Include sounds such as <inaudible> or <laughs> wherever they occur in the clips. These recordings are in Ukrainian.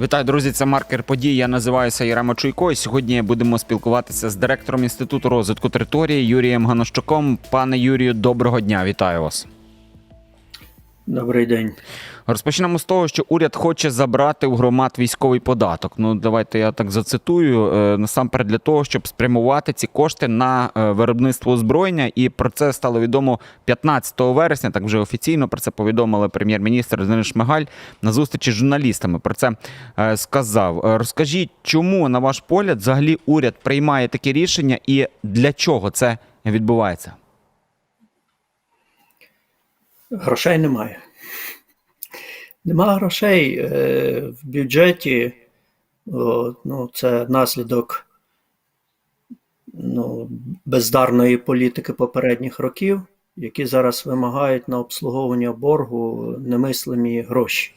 Вітаю, друзі! Це маркер подій. Я називаюся Ярема Чуйко. І сьогодні будемо спілкуватися з директором інституту розвитку території Юрієм Ганощуком. Пане Юрію, доброго дня! Вітаю вас. Добрий день. Розпочнемо з того, що уряд хоче забрати у громад військовий податок. Ну давайте я так зацитую. Е, Насамперед для того, щоб спрямувати ці кошти на е, виробництво озброєння. І про це стало відомо 15 вересня. Так вже офіційно про це повідомили прем'єр-міністр Денис Шмигаль на зустрічі з журналістами. Про це е, сказав. Розкажіть, чому на ваш погляд взагалі уряд приймає такі рішення і для чого це відбувається? Грошей немає. Нема грошей е, в бюджеті. Ну, це наслідок ну, бездарної політики попередніх років, які зараз вимагають на обслуговування боргу немислимі гроші.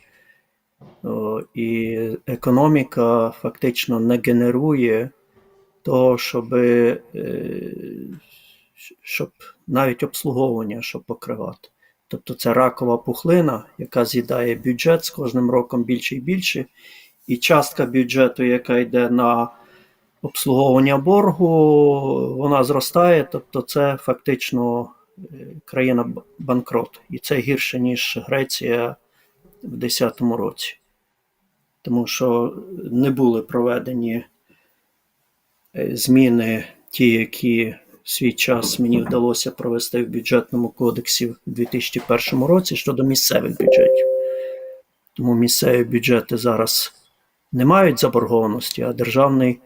І економіка фактично не генерує того, щоб, е, щоб навіть обслуговування щоб покривати. Тобто це ракова пухлина, яка з'їдає бюджет з кожним роком більше і більше. І частка бюджету, яка йде на обслуговування боргу, вона зростає. Тобто, це фактично е, країна банкрот. І це гірше, ніж Греція в 2010 році. Тому що не були проведені е, зміни, ті, які свій час мені вдалося провести в бюджетному кодексі в 2001 році щодо місцевих бюджетів. Тому місцеві бюджети зараз не мають заборгованості, а державний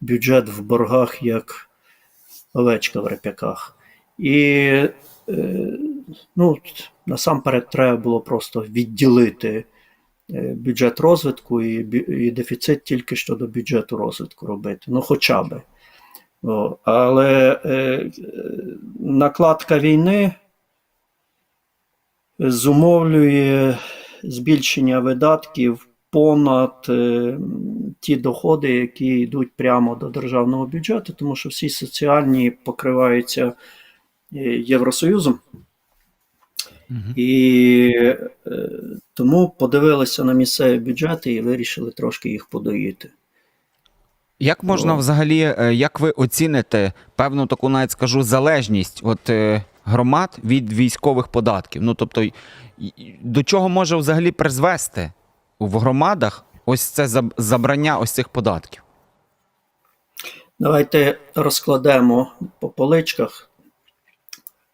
бюджет в боргах як овечка в реп'яках. І е, ну, насамперед треба було просто відділити е, бюджет розвитку і, і дефіцит тільки щодо бюджету розвитку робити. Ну, хоча би. О, але е, накладка війни зумовлює збільшення видатків понад е, ті доходи, які йдуть прямо до державного бюджету, тому що всі соціальні покриваються е, Євросоюзом. І е, тому подивилися на місцеві бюджети і вирішили трошки їх подоїти. Як можна взагалі, е, як ви оціните певну таку, навіть скажу, залежність от, е, громад від військових податків? Ну тобто, до чого може взагалі призвести в громадах ось це забрання ось цих податків? Давайте розкладемо по поличках.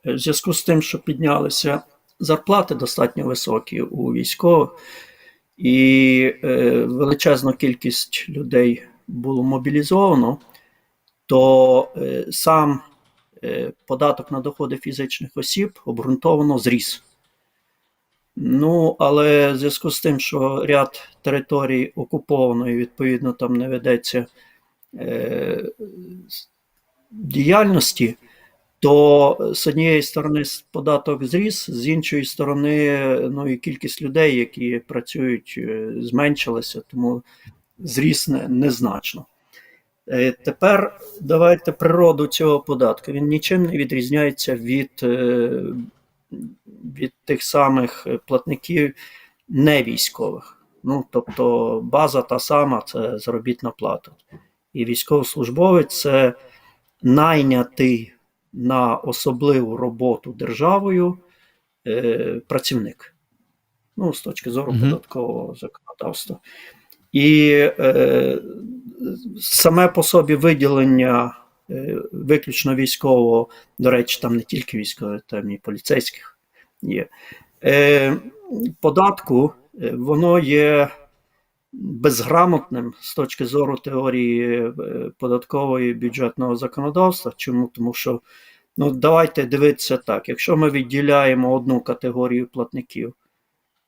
В зв'язку з тим, що піднялися зарплати достатньо високі у військових, і е, величезну кількість людей було мобілізовано, то е, сам е, податок на доходи фізичних осіб обґрунтовано зріс. Ну, але в зв'язку з тим, що ряд територій окуповано і відповідно там не ведеться е, діяльності, то з однієї сторони податок зріс, з іншої сторони, ну і кількість людей, які працюють, е, зменшилася, тому зріс не- незначно. Е, Тепер давайте природу цього податку. Він нічим не відрізняється від, е, від тих самих платників невійськових. Ну, тобто база та сама це заробітна плата. І військовослужбовець це найнятий на особливу роботу державою е, працівник. Ну, з точки зору Мгм. податкового законодавства. І е, саме по собі виділення е, виключно військового, до речі, там не тільки військових, там і поліцейських є. Е, податку е, воно є безграмотним з точки зору теорії е, податкової бюджетного законодавства. Чому? Тому що ну, давайте дивитися так: якщо ми відділяємо одну категорію платників,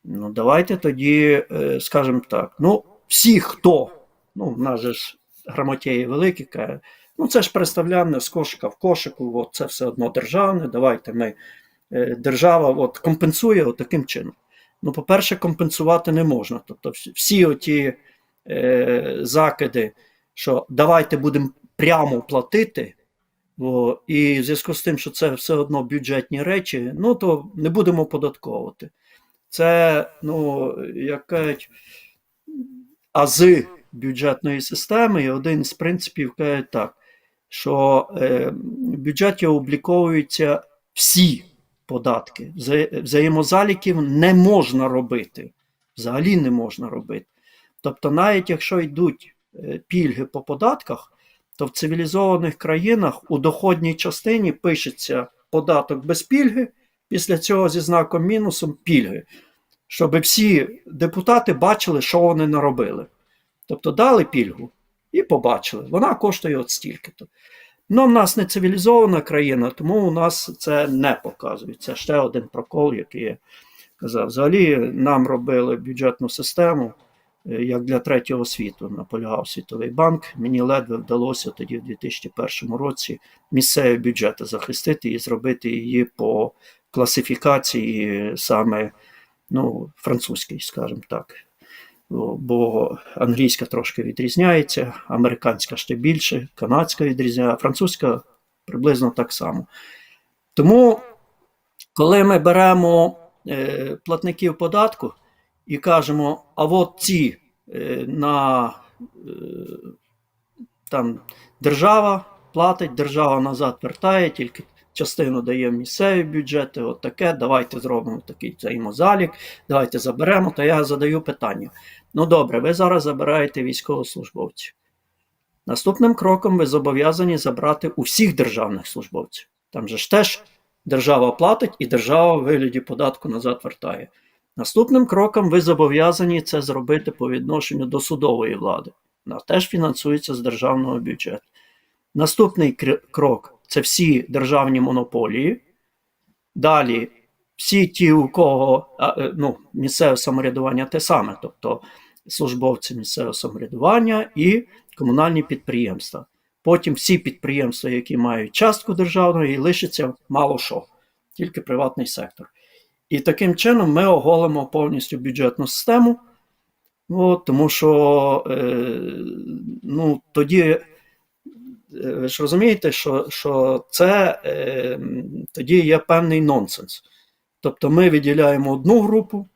ну давайте тоді е, скажемо так: ну, всі, хто, ну, в нас же ж грамотєї великі, каже, ну це ж представляне з кошика в кошику, от це все одно державне, давайте ми. е, Держава от, компенсує от таким чином. Ну, по-перше, компенсувати не можна. Тобто, всі- оті е, закиди, що давайте будемо прямо платити, о, і в зв'язку з тим, що це все одно бюджетні речі, ну то не будемо податковувати. це, ну, як кажуть, ази бюджетної системи, і один з принципів каже так, що е, в бюджеті обліковуються всі податки. Взаємозаліків не можна робити. Взагалі не можна робити. Тобто, навіть якщо йдуть е, пільги по податках, то в цивілізованих країнах у доходній частині пишеться податок без пільги, після цього зі знаком мінусом пільги, щоб всі депутати бачили, що вони наробили. Тобто дали пільгу і побачили, вона коштує от стільки-то. Ну, в нас не цивілізована країна, тому у нас це не показують. Це ще один прокол, який я казав. Взагалі нам робили бюджетну систему, е, як для третього світу, наполягав Світовий банк. Мені ледве вдалося тоді, в 2001 році, місцеві бюджети захистити і зробити її по класифікації саме ну, французькій, скажімо так. Бо англійська трошки відрізняється, американська ще більше, канадська відрізняється, французька приблизно так само. Тому, коли ми беремо е, платників податку і кажемо, а от ці е, на е, там держава платить, держава назад вертає, тільки частину дає місцеві бюджети, от таке, давайте зробимо такий взаємозалік, давайте заберемо, то я задаю питання. Ну добре, ви зараз забираєте військовослужбовців. Наступним кроком ви зобов'язані забрати у всіх державних службовців. Там же ж теж держава платить і держава в вигляді податку назад вертає. Наступним кроком ви зобов'язані це зробити по відношенню до судової влади. Вона теж фінансується з державного бюджету. Наступний крок це всі державні монополії. Далі всі ті, у кого е, ну, місцеве самоврядування те саме, тобто службовці місцевого самоврядування і комунальні підприємства. Потім всі підприємства, які мають частку державної, і лишиться мало що, тільки приватний сектор. І таким чином ми оголимо повністю бюджетну систему, от, тому що е, ну, тоді ви ж розумієте, що, що це е, тоді є певний нонсенс. Тобто ми виділяємо одну групу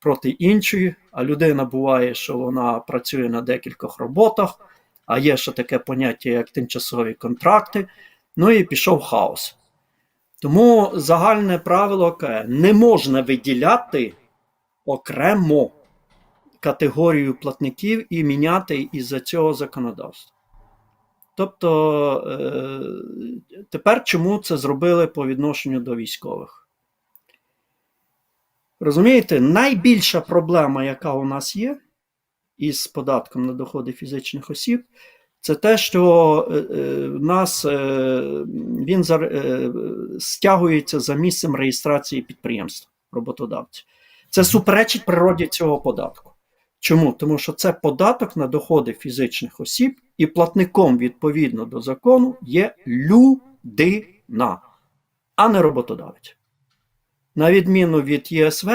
проти іншої, а людина буває, що вона працює на декількох роботах, а є ще таке поняття, як тимчасові контракти. Ну і пішов хаос. Тому загальне правило не можна виділяти окремо категорію платників і міняти із-за цього законодавства. Тобто е, тепер чому це зробили по відношенню до військових? Розумієте, найбільша проблема, яка у нас є із податком на доходи фізичних осіб, це те, що е, е, в нас він стягується за місцем реєстрації підприємства роботодавця. Це суперечить природі цього податку. Чому? Тому що це податок на доходи фізичних осіб, і платником відповідно до закону є людина, а не роботодавець. На відміну від ЄСВ,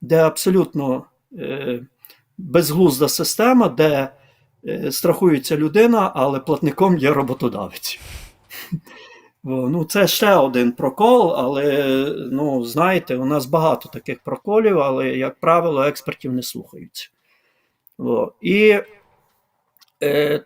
де абсолютно е, безглузда система, де е, страхується людина, але платником є роботодавець. <laughs> Ну, це ще один прокол, але ну, знаєте, у нас багато таких проколів, але, як правило, експертів не слухаються. І, е,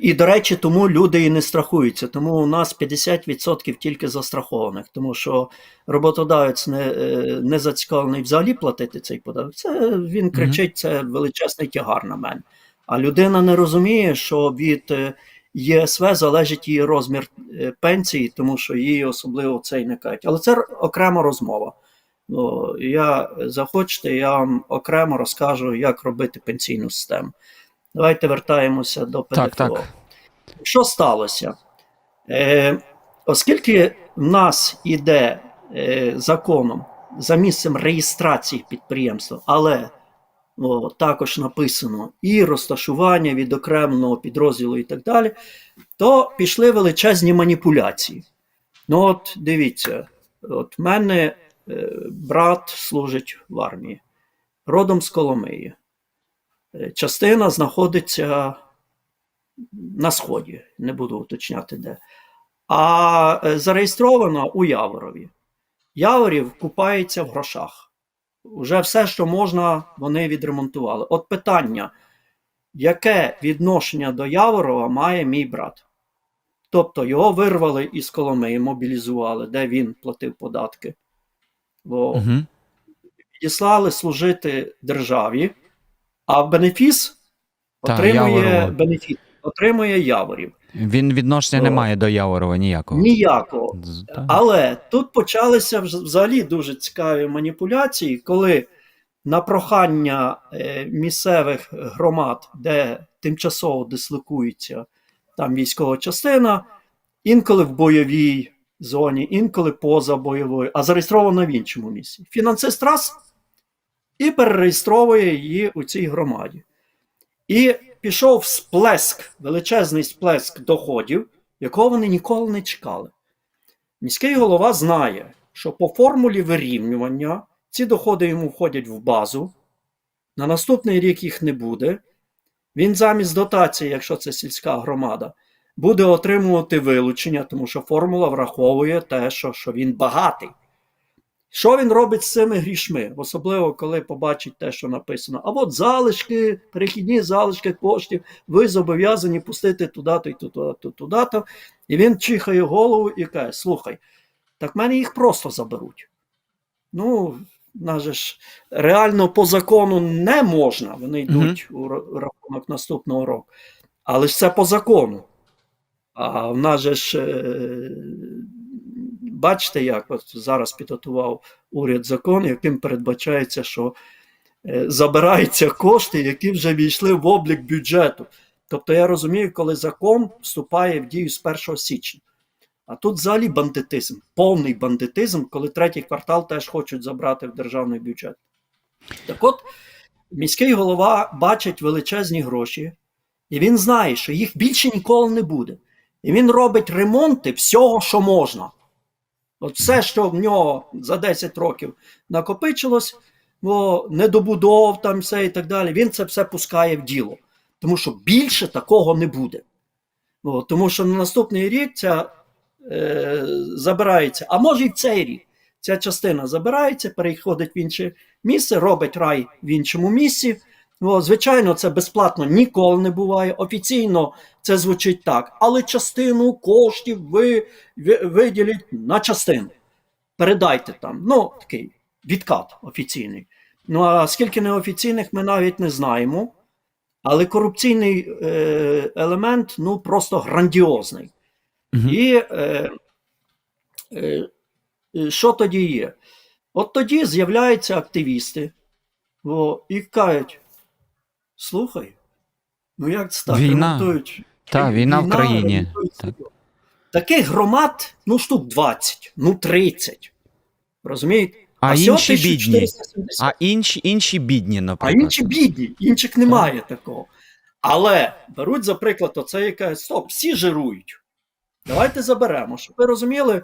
і, до речі, тому люди і не страхуються. Тому у нас 50% тільки застрахованих, тому що роботодавець не, е, не зацікавлений взагалі платити цей податок. Це він кричить, це величезний тягар на мене. А людина не розуміє, що від е, ЄСВ залежить її розмір е, пенсії, тому що її особливо це й не кажуть. Але це окрема розмова. О, я захочете, я вам окремо розкажу, як робити пенсійну систему. Давайте вертаємося до ПДФО. Так, так. Що сталося? Е, оскільки в нас іде е, законом за місцем реєстрації підприємства, але о, також написано і розташування відокремленого підрозділу і так далі, то пішли величезні маніпуляції. Ну, от дивіться, от в мене е, брат служить в армії, родом з Коломиї. Е, Частина знаходиться на сході, не буду уточняти де. А е, зареєстрована у Яворові. Яворів купається в грошах. вже все, що можна, вони відремонтували. От питання, яке відношення до Яворова має мій брат? Тобто його вирвали із Коломиї, мобілізували, де він платив податки. Бо Угу. відіслали служити державі, а бенефіс Та, отримує Яворова. бенефіс, отримує Яворів. Він відношення не має до Яворова ніякого. Ніякого. З- та. Але тут почалися взагалі дуже цікаві маніпуляції, коли на прохання е, місцевих громад, де тимчасово дислокується там військова частина, інколи в бойовій зоні, інколи поза бойовою, а зареєстрована в іншому місці. Фінансист раз і перереєстровує її у цій громаді. І пішов сплеск, величезний сплеск доходів, якого вони ніколи не чекали. Міський голова знає, що по формулі вирівнювання ці доходи йому входять в базу. На наступний рік їх не буде. Він замість дотації, якщо це сільська громада, буде отримувати вилучення, тому що формула враховує те, що, що він багатий. Що він робить з цими грішми? Особливо, коли побачить те, що написано. А от залишки, перехідні залишки коштів, ви зобов'язані пустити туди-то і туди-то, туди-то. І він чихає голову і каже: слухай, так мене їх просто заберуть. Ну, нас же ж реально по закону не можна, вони йдуть у рахунок наступного року. Але ж це по закону. А в нас же ж, е, бачите, як от зараз підготував уряд закон, яким передбачається, що е, забираються кошти, які вже війшли в облік бюджету. Тобто я розумію, коли закон вступає в дію з 1 січня. А тут взагалі бандитизм, повний бандитизм, коли третій квартал теж хочуть забрати в державний бюджет. Так от, міський голова бачить величезні гроші, і він знає, що їх більше ніколи не буде. І він робить ремонти всього, що можна. От все, що в нього за 10 років накопичилось, бо недобудов там все і так далі, він це все пускає в діло. Тому що більше такого не буде. О, тому що на наступний рік ця е, забирається, а може і в цей рік. Ця частина забирається, переходить в інше місце, робить рай в іншому місці. О, звичайно, це безплатно ніколи не буває. Офіційно це звучить так, але частину коштів ви, ви виділіть на частину. Передайте там. Ну, такий відкат офіційний. Ну а скільки неофіційних, ми навіть не знаємо. Але корупційний е, елемент ну просто грандіозний. Мгм. І е, е, е, що тоді є? От тоді з'являються активісти о, і кажуть: слухай, ну як це так? Війна. ремонтують? Та, війна в країні. Так. Таких громад, ну, штук 20, ну 30. Розумієте? А всього інші бідні. 1470. А інші, інші бідні, А інші бідні, інших немає такого. Але беруть, за приклад, оце яке стоп, всі жирують. Давайте заберемо. Щоб ви розуміли,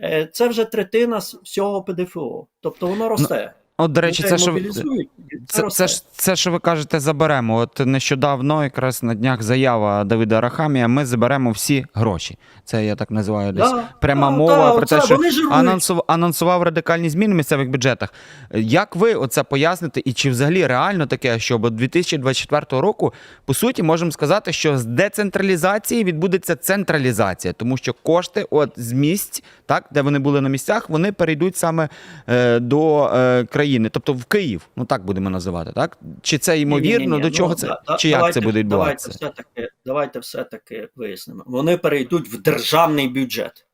е, це вже третина всього ПДФО. Тобто воно росте. От, до речі, це що, ви- мобілізують, це, це, це, ж, це, що ви кажете, заберемо. От нещодавно, якраз на днях заява Давида Рахамія, ми заберемо всі гроші. Це я так називаю десь. Да, Пряма да, мова да, про те, оце що вони жирують. анонсував, анонсував радикальні зміни в місцевих бюджетах. Як ви оце поясните, і чи взагалі реально таке, що до 2024 року, по суті, можемо сказати, що з децентралізації відбудеться централізація, тому що кошти от з місць, так, де вони були на місцях, вони перейдуть саме е, до е, країни, тобто в Київ. Ну так будемо називати, так? Чи це ймовірно? Ні-ні-ні, До чого ну, це? да- чи як давайте- це буде відбуватися? Давайте все-таки, давайте все-таки вияснимо. Вони перейдуть в державний бюджет.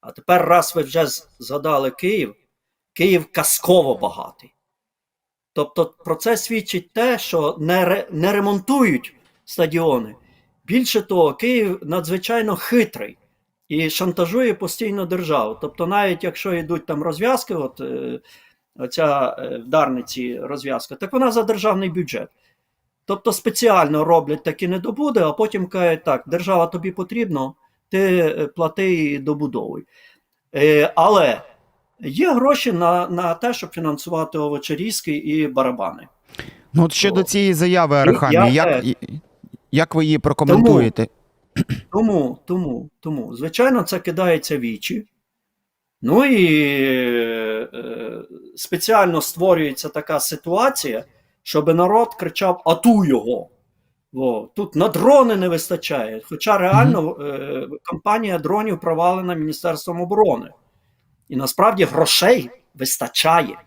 А тепер, раз ви вже згадали Київ, Київ казково багатий. Тобто про це свідчить те, що не, ре, не ремонтують стадіони. Більше того, Київ надзвичайно хитрий і шантажує постійно державу. Тобто, навіть якщо йдуть там розв'язки, от е, оця е, в Дарниці розв'язка, так вона за державний бюджет. Тобто спеціально роблять такі недобуди, а потім кажуть, так, держава тобі потрібно, ти е, плати і добудовуй. Е, але є гроші на, на те, щоб фінансувати овочерізки і барабани. Ну, от щодо О. цієї заяви Я як, як ви її прокоментуєте? Тому, тому, тому, звичайно, це кидається вічі. Ну і е, спеціально створюється така ситуація, щоб народ кричав Ату його. Во. Тут на дрони не вистачає. Хоча реально е, компанія дронів провалена Міністерством оборони. І насправді грошей вистачає.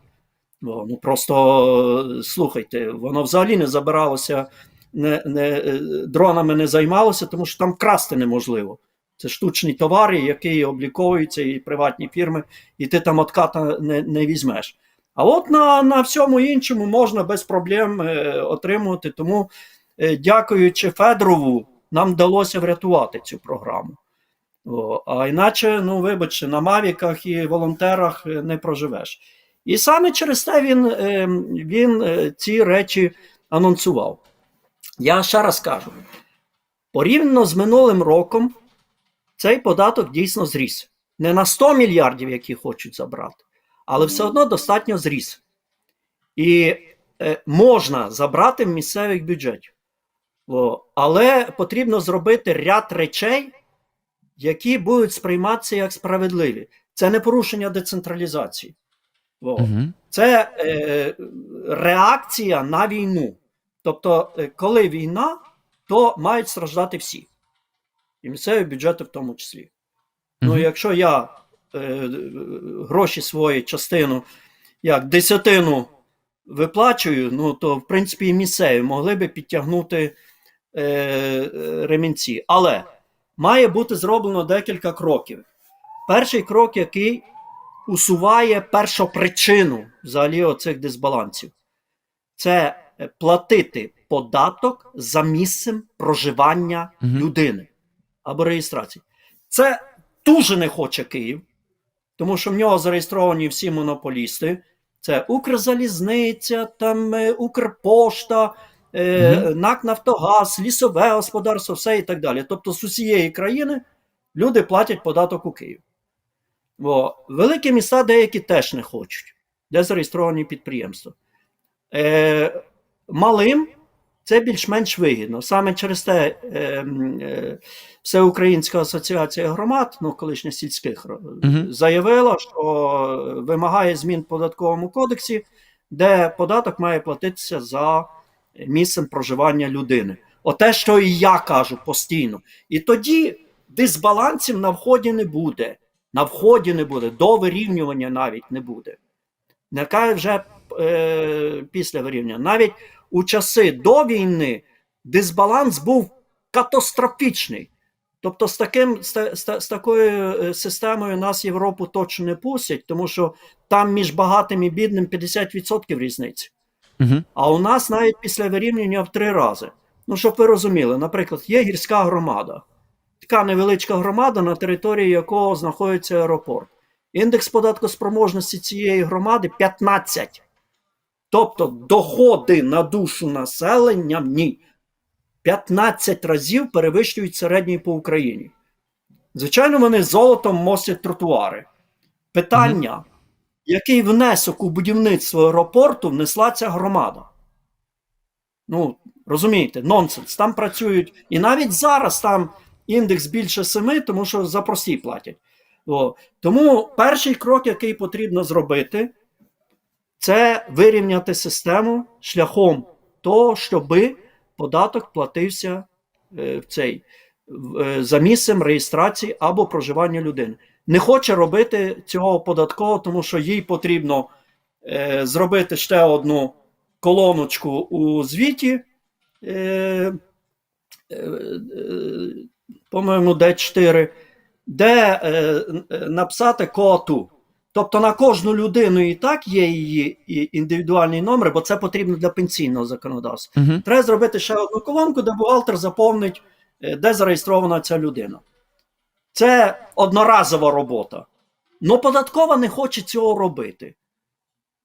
Во. Ну просто е, слухайте, воно взагалі не забиралося, не, не, е, дронами не займалося, тому що там красти неможливо. Це штучні товари, які обліковуються і приватні фірми, і ти там отката не, не візьмеш. А от на, на всьому іншому можна без проблем е, отримувати. Тому, е, дякуючи Федорову, нам вдалося врятувати цю програму. О, а іначе, ну вибачте, на Мавіках і волонтерах е, не проживеш. І саме через те він, е, він е, ці речі анонсував. Я ще раз кажу: порівняно з минулим роком, цей податок дійсно зріс. Не на 100 мільярдів, які хочуть забрати, але все одно достатньо зріс. І е, можна забрати в місцевих бюджетів. О, але потрібно зробити ряд речей, які будуть сприйматися як справедливі. Це не порушення децентралізації. О, Угу. Це е, реакція на війну. Тобто, е, коли війна, то мають страждати всі. І місцеві бюджети в тому числі. Ну, якщо я е, гроші свої частину, як десятину виплачую, ну то в принципі і місцеві могли би підтягнути е, е, ремінці. Але має бути зроблено декілька кроків. Перший крок, який усуває першопричину взагалі оцих дисбалансів, це е, платити податок за місцем проживання Мгм. людини або реєстрації. Це дуже не хоче Київ, тому що в нього зареєстровані всі монополісти. Це Укрзалізниця, там е, Укрпошта, е, НАК Нафтогаз, лісове господарство, все і так далі. Тобто з усієї країни люди платять податок у Київ. Бо великі міста деякі теж не хочуть, де зареєстровані підприємства. Е, малим це більш-менш вигідно. Саме через те е, е, Всеукраїнська асоціація громад, ну колишня сільських, ро- Мгм. заявила, що вимагає змін в податковому кодексі, де податок має платитися за місцем проживання людини. Оте, що і я кажу постійно. І тоді дисбалансів на вході не буде. На вході не буде, до вирівнювання навіть не буде. Не кажу вже е, після вирівнювання. Навіть у часи до війни дисбаланс був катастрофічний. Тобто, з таким з, з, з такою е, системою нас Європу точно не пустять, тому що там між багатим і бідним 50% різниці. Угу. А у нас навіть після вирівнювання в три рази. Ну, щоб ви розуміли, наприклад, є гірська громада, така невеличка громада, на території якого знаходиться аеропорт. Індекс податкоспроможності цієї громади 15. Тобто доходи на душу населення в ній 15 разів перевищують середній по Україні. Звичайно, вони золотом мостять тротуари. Питання, який внесок у будівництво аеропорту внесла ця громада? Ну, розумієте, нонсенс. Там працюють. І навіть зараз там індекс більше 7, тому що за прості платять. О. Тому перший крок, який потрібно зробити, це вирівняти систему шляхом того, щоби податок платився е, в цей, е, за місцем реєстрації або проживання людини. Не хоче робити цього податково, тому що їй потрібно е, зробити ще одну колоночку у звіті. По-моєму, Д4, де е, написати КОАТУ. Тобто на кожну людину і так є її індивідуальний номер, бо це потрібно для пенсійного законодавства. Угу. Треба зробити ще одну колонку, де бухгалтер заповнить, е, де зареєстрована ця людина. Це одноразова робота. Но податкова не хоче цього робити.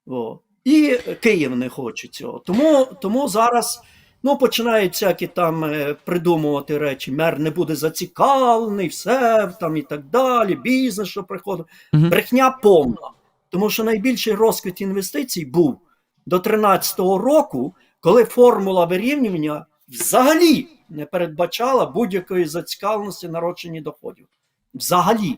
О. І Київ не хоче цього. Тому, тому зараз ну, починають всякі там е, придумувати речі. Мер не буде зацікавлений, все там і так далі, бізнес, що приходить. Мгм. Брехня повна. Тому що найбільший розквіт інвестицій був до 2013 року, коли формула вирівнювання взагалі не передбачала будь-якої зацікавленості народженні доходів. Взагалі.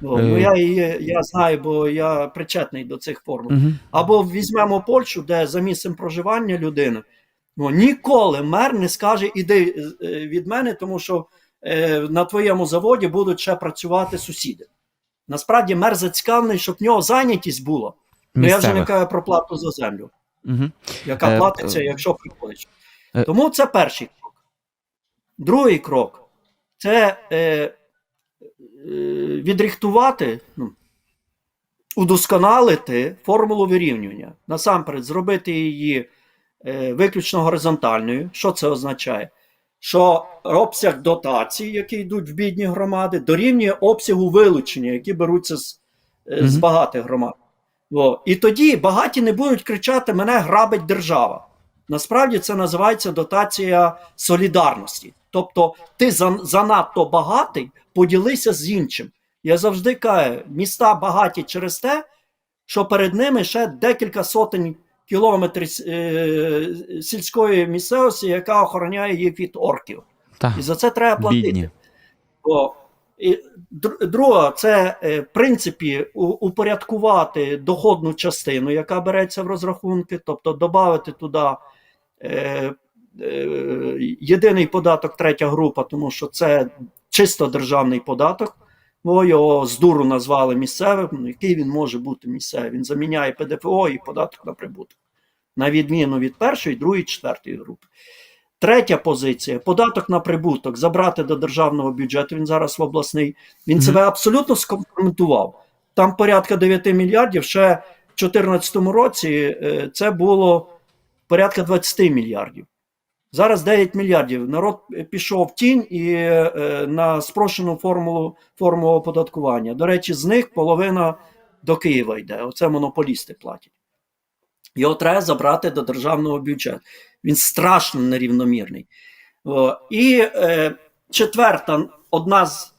Бо, Е. ну, я, її- я знаю, бо я причетний до цих формул. Угу. Або візьмемо Польщу, де за місцем проживання людини ну, ніколи мер не скаже іди е, від мене, тому що е, на твоєму заводі будуть ще працювати сусіди. Насправді мер зацікавлений, щоб в нього зайнятість була. Ну я вже не кажу про плату за землю, Угу. яка Е, платиться, е, якщо приходиш. е. Тому це перший крок. Другий крок це е, е, відрихтувати, ну, удосконалити формулу вирівнювання. Насамперед, зробити її виключно горизонтальною. Що це означає? Що обсяг дотацій, які йдуть в бідні громади, дорівнює обсягу вилучення, які беруться з, е, з багатих громад. О, і тоді багаті не будуть кричати: мене грабить держава. Насправді це називається дотація солідарності. Тобто ти занадто багатий, поділися з іншим. Я завжди кажу, міста багаті через те, що перед ними ще декілька сотень кілометрів е, сільської місцевості, яка охороняє їх від орків. Так. І за це треба платити. Бідні. О, і др- друга, це е, в принципі упорядкувати доходну частину, яка береться в розрахунки, тобто додати туди е, е, єдиний податок, третя група, тому що це чисто державний податок. Бо його з дуру назвали місцевим. Ну, який він може бути місцевий? Він заміняє ПДФО і податок на прибуток, на відміну від першої, другої, четвертої групи. Третя позиція податок на прибуток забрати до державного бюджету. Він зараз в обласний. Він себе абсолютно скомпрометував. Там порядка 9 мільярдів. Ще в 2014 році е, це було порядка 20 мільярдів. Зараз 9 мільярдів. Народ пішов в тінь і е, на спрощену формулу форму оподаткування. До речі, з них половина до Києва йде. Оце монополісти платять. Його треба забрати до державного бюджету. Він страшно нерівномірний. О, і е, четверта, одна з,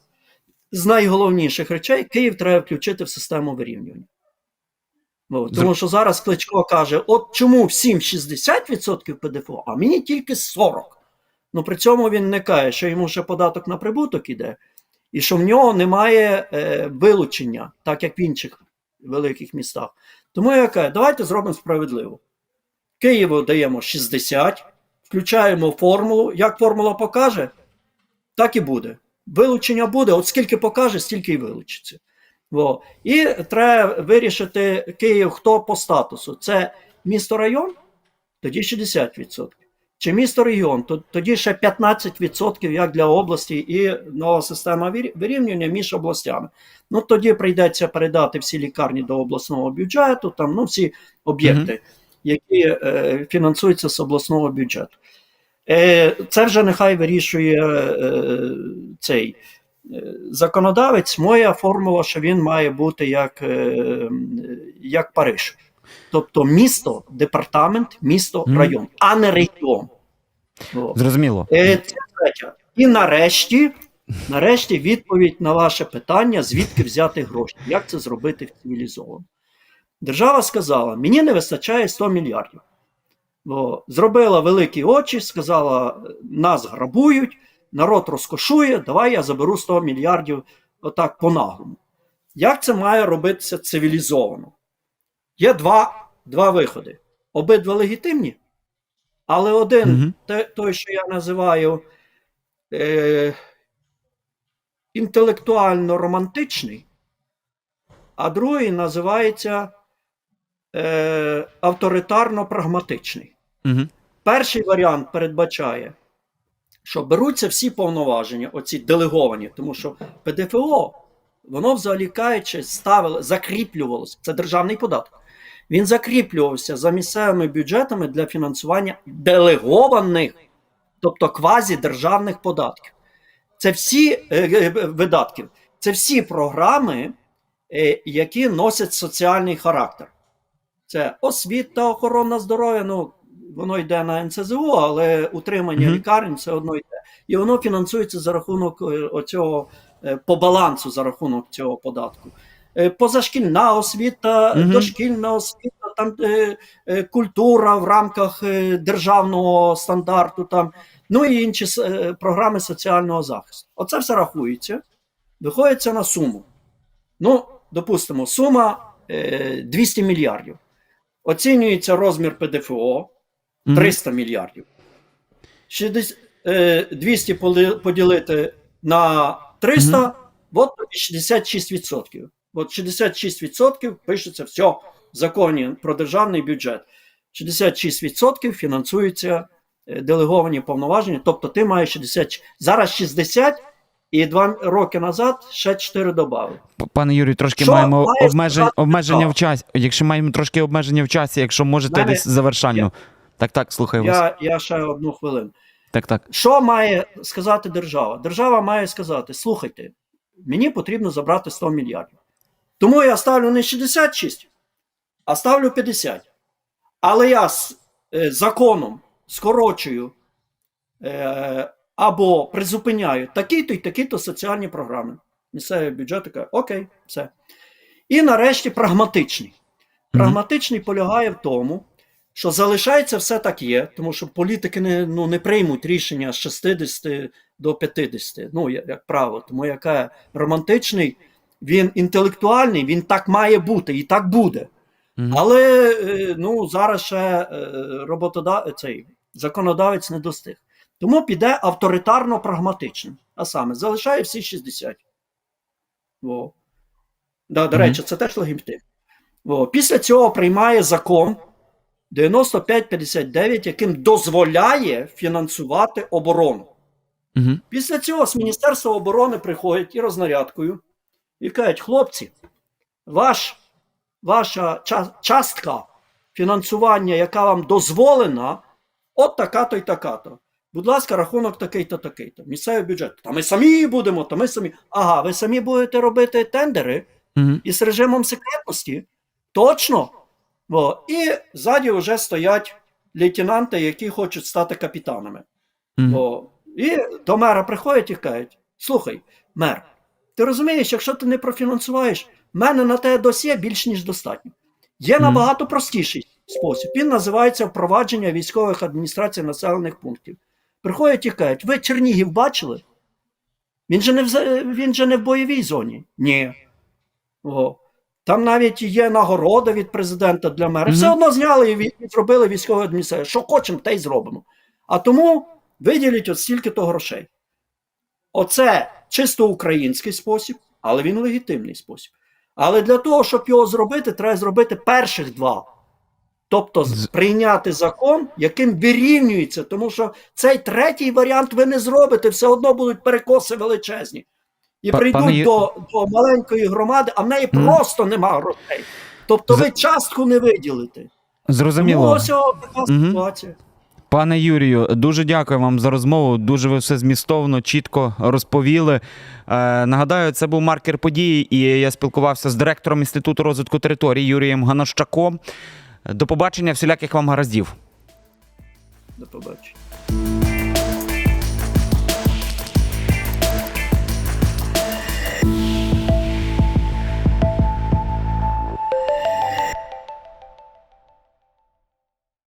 з найголовніших речей: Київ треба включити в систему вирівнювання. О, тому що зараз Кличко каже: от чому всім 60% ПДФО, а мені тільки 40%. Ну при цьому він не каже, що йому ще податок на прибуток іде, і що в нього немає е, вилучення, так як в інших великих містах. Тому я кажу, давайте зробимо справедливо. Києву даємо 60, включаємо формулу. Як формула покаже, так і буде. Вилучення буде, от скільки покаже, стільки і вилучиться. Во. І треба вирішити Київ, хто по статусу. Це місто район, тоді 60%. Чи місто регіон, то тоді ще 15% як для області і нова система вирівнювання між областями. Ну тоді прийдеться передати всі лікарні до обласного бюджету, там ну всі об'єкти, які е, фінансуються з обласного бюджету. Е, це вже нехай вирішує е, цей е, законодавець. Моя формула, що він має бути як, е, як Париж. Тобто місто, департамент, місто, район, а не регіон. Зрозуміло. Е, Це третє. І нарешті, нарешті відповідь на ваше питання, звідки взяти гроші, як це зробити цивілізовано. Держава сказала: мені не вистачає 100 мільярдів. Бо зробила великі очі, сказала: нас грабують, народ розкошує, давай я заберу 100 мільярдів отак по-наглому. Як це має робитися цивілізовано? Є два, два виходи. Обидва легітимні, але один, Мгм. те, той, що я називаю е, інтелектуально романтичний, а другий називається е, авторитарно-прагматичний. Угу. Перший варіант передбачає, що беруться всі повноваження, оці делеговані, тому що ПДФО, воно взагалі кажучи, ставило, закріплювалося. Це державний податок. Він закріплювався за місцевими бюджетами для фінансування делегованих, тобто квазідержавних податків. Це всі е, е, видатків, це всі програми, е, які носять соціальний характер. Це освіта, охорона здоров'я. Ну, воно йде на НСЗО, але утримання Мгм. лікарень все одно йде. І воно фінансується за рахунок е, оцього е, по балансу за рахунок цього податку. Е, Позашкільна освіта, Мгм. дошкільна освіта, там е, е, культура в рамках державного стандарту, там, ну і інші програми соціального захисту. Оце все рахується, виходиться на суму. Ну, допустимо, сума е, 200 мільярдів. Оцінюється розмір ПДФО Мгм. 300 мільярдів. 60, е, 200 поділити на 300, от тобі 66%. От 66% пишеться все в законі про державний бюджет. 66% фінансуються е, делеговані повноваження, тобто ти маєш 60, зараз 60 і 2 роки назад ще 4 додали. Пане Юрію, трошки Що маємо має обмежень, сказати обмеження в часі. Якщо маємо трошки обмеження в часі, якщо можете Мене- десь завершально. Так, так, слухаю вас. Я, я ще одну хвилину. Так, так. Що має сказати держава? Держава має сказати: слухайте, мені потрібно забрати 100 мільярдів. Тому я ставлю не 66, а ставлю 50. Але я з е, законом скорочую е, або призупиняю такі-то і такі-то соціальні програми. Місцевий бюджет каже, окей, все. І нарешті прагматичний. Прагматичний полягає в тому, що залишається все так є, тому що політики не, ну, не приймуть рішення з 60 до 50, ну, як, як правило. Тому яка романтичний, він інтелектуальний, він так має бути і так буде. Мгм. Але е, ну, зараз ще е, роботода... цей законодавець не достиг. Тому піде авторитарно прагматичним. А саме залишає всі 60. Во. Да, до Мгм. речі, це теж легітимно. Во. Після цього приймає закон 9559, яким дозволяє фінансувати оборону. Мгм. Після цього з Міністерства оборони приходять і рознарядкою і кажуть: хлопці, ваш, ваша частка фінансування, яка вам дозволена, от така-то і така-то. Будь ласка, рахунок такий-то, такий-то. Місцевий бюджет. Та ми самі будемо, та ми самі. Ага, ви самі будете робити тендери Мгм. із режимом секретності. Точно. О, і ззаді вже стоять лейтенанти, які хочуть стати капітанами. Мгм. О, і до мера приходять і кажуть: слухай, мер, ти розумієш, якщо ти не профінансуєш, в мене на те досьє більш ніж достатньо. Є набагато простіший спосіб. Він називається впровадження військових адміністрацій населених пунктів. Приходять і кажуть, ви Чернігів бачили? Він же не в, він же не в бойовій зоні. Ні. О. Там навіть є нагорода від президента для мера. Все одно зняли і зробили військову адміністрацію. Що хочемо, те й зробимо. А тому виділіть от стільки-то грошей. Оце чисто український спосіб, але він легітимний спосіб. Але для того, щоб його зробити, треба зробити перших два. Тобто з- З- прийняти закон, яким вирівнюється, тому що цей третій варіант ви не зробите, все одно будуть перекоси величезні. І прийдуть пане до, до маленької громади, а в неї Мгм. просто нема грошей. Тобто ви частку не виділите. Тому Зрозуміло. ось о, така Мгм. ситуація. Пане Юрію, дуже дякую вам за розмову. Дуже ви все змістовно, чітко розповіли. Е, нагадаю, це був маркер події, і я спілкувався з директором Інституту розвитку територій Юрієм Ганощаком. До побачення, всіляких вам гараздів. До побачення.